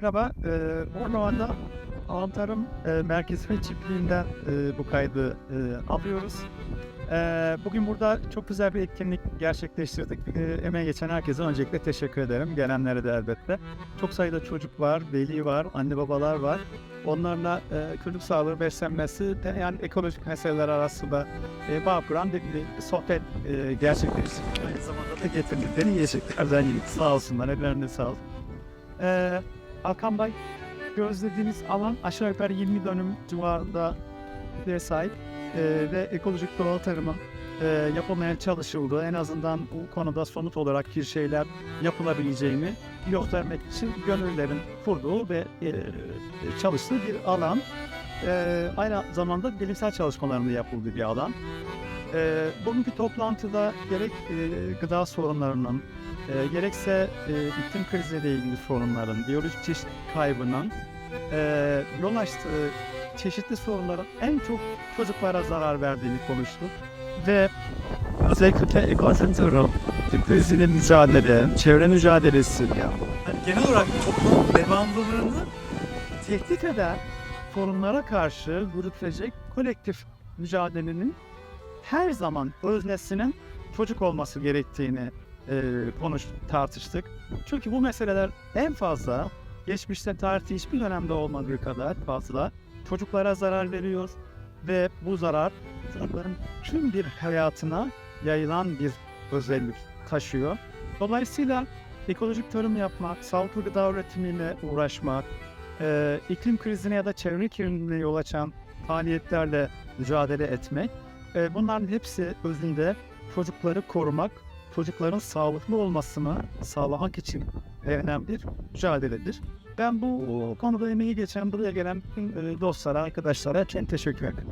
Merhaba, e, Orman'da Antarım e, Merkezi Çiftliği'nden e, bu kaydı e, alıyoruz. E, bugün burada çok güzel bir etkinlik gerçekleştirdik. E, emeği geçen herkese öncelikle teşekkür ederim. Gelenlere de elbette. Çok sayıda çocuk var, veli var, anne babalar var. Onlarla e, çocuk sağlığı beslenmesi yani ekolojik meseleler arasında e, bağ kuran bir, bir sohbet e, gerçekleştirdik. Aynı zamanda da getirdikleri yiyeceklerden yedik. Sağ olsunlar, ellerine sağlık. Ee, Hakan Bey, gözlediğiniz alan aşağı yukarı 20 dönüm civarında bir sahip Ee, ve ekolojik doğal tarımın e, yapılmaya çalışıldığı, en azından bu konuda somut olarak bir şeyler yapılabileceğini göstermek için gönüllülerin kurduğu ve e, çalıştığı bir alan. Ee, aynı zamanda bilimsel çalışmalarında yapıldığı bir alan. Ee, bugünkü toplantıda gerek e, gıda sorunlarının, e, gerekse e, iklim kriziyle ilgili sorunların, biyolojik çeşit kaybının e, yol açtığı çeşitli sorunların en çok çocuklara zarar verdiğini konuştuk. Ve özellikle iklim kriziyle mücadele, çevre mücadelesi, yani genel olarak toplum devamlılığını tehdit eden sorunlara karşı yürütülecek kolektif mücadelenin her zaman öznesinin çocuk olması gerektiğini e, konuş tartıştık. Çünkü bu meseleler en fazla geçmişte tarihte hiçbir dönemde olmadığı kadar fazla çocuklara zarar veriyor ve bu zarar çocukların tüm bir hayatına yayılan bir özellik taşıyor. Dolayısıyla ekolojik tarım yapmak, sağlıklı gıda üretimiyle uğraşmak, e, iklim krizine ya da çevre kirliliğine yol açan faaliyetlerle mücadele etmek, e, bunların hepsi özünde çocukları korumak, çocukların sağlıklı olmasını sağlamak için verilen bir mücadeledir. Ben bu konuda emeği geçen buraya gelen e, dostlara, arkadaşlara çok teşekkür ederim.